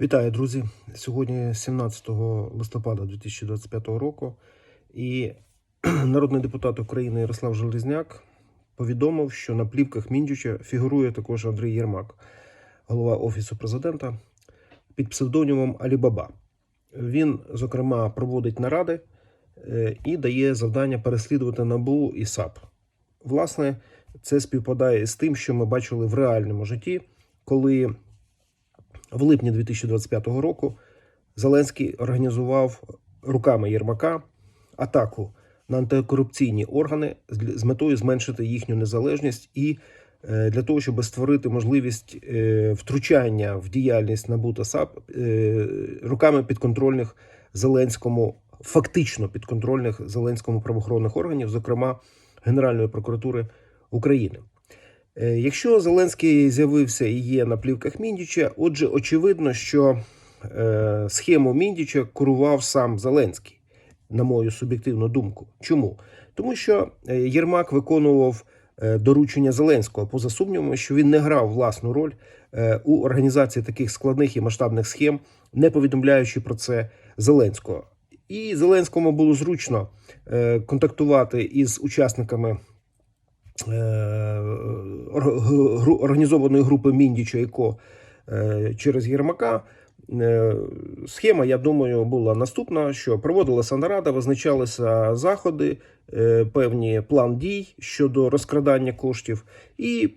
Вітаю, друзі! Сьогодні 17 листопада 2025 року, і народний депутат України Ярослав Железняк повідомив, що на плівках Міндюча фігурує також Андрій Єрмак, голова Офісу президента, під псевдонімом Алібаба. Він, зокрема, проводить наради е, і дає завдання переслідувати НАБУ і САП. Власне, це співпадає з тим, що ми бачили в реальному житті, коли в липні 2025 року Зеленський організував руками Єрмака атаку на антикорупційні органи з метою зменшити їхню незалежність і е, для того, щоб створити можливість е, втручання в діяльність НАБУ та САП е, руками підконтрольних Зеленському, фактично підконтрольних Зеленському правоохоронних органів, зокрема Генеральної прокуратури України. Е, Якщо Зеленський з'явився і є на плівках Міндіча, отже, очевидно, що е, схему Міндіча курував сам Зеленський, на мою суб'єктивну думку. Чому? Тому що е, Єрмак виконував доручення Зеленського, поза сумнівами, що він не грав власну роль у організації таких складних і масштабних схем, не повідомляючи про це Зеленського. І Зеленському було зручно контактувати із учасниками організованої групи Міндіча і Ко е, через Єрмака. Е, Схема, я думаю, була наступна: що проводилася нарада, визначалися заходи, е, певні план дій щодо розкрадання коштів, і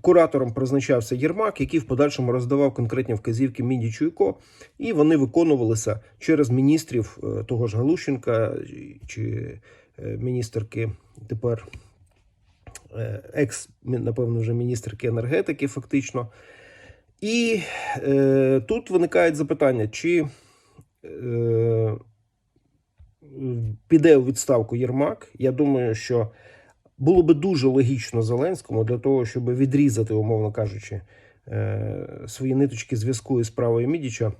куратором призначався Єрмак, який в подальшому роздавав конкретні вказівки Міндічу і і вони виконувалися через міністрів е, того ж Галущенка чи е, міністерки тепер. е, екс, напевно, вже міністерки енергетики, фактично. І е, тут виникають запитання, чи е, піде у відставку Єрмак. Я думаю, що було би дуже логічно Зеленському для того, щоб відрізати, умовно кажучи, е, свої ниточки зв'язку із справою Мідіча.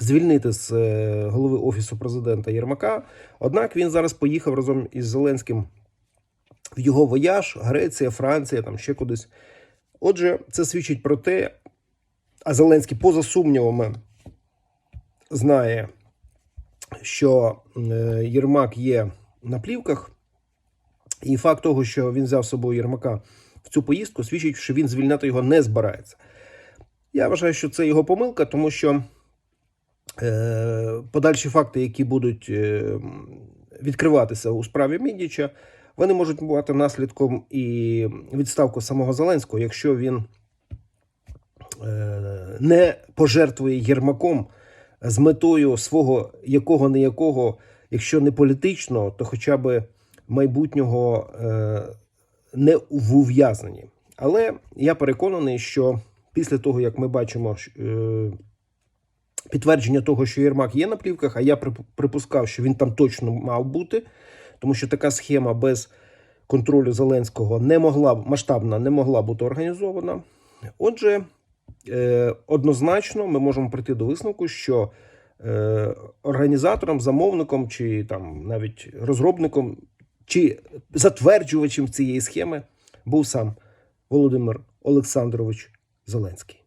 Звільнити з е, голови офісу президента Єрмака. Однак він зараз поїхав разом із Зеленським в його вояж, Греція, Франція, там ще кудись. Отже, це свідчить про те, а Зеленський, поза сумнівами, знає, що е, Єрмак є на плівках, і факт того, що він взяв з собою Єрмака в цю поїздку, свідчить, що він звільняти його не збирається. Я вважаю, що це його помилка, тому що е, подальші факти, які будуть е, відкриватися у справі Мідіча, вони можуть бути наслідком і відставку самого Зеленського, якщо він е, не пожертвує Єрмаком з метою свого якого не якого, якщо не політичного, то хоча б майбутнього е, не в ув'язненні. Але я переконаний, що після того, як ми бачимо е, підтвердження того, що Єрмак є на плівках, а я припускав, що він там точно мав бути, тому що така схема без контролю Зеленського не могла масштабна не могла бути організована. Отже, е, однозначно ми можемо прийти до висновку, що е, організатором, замовником чи там навіть розробником чи затверджувачем цієї схеми був сам Володимир Олександрович Зеленський.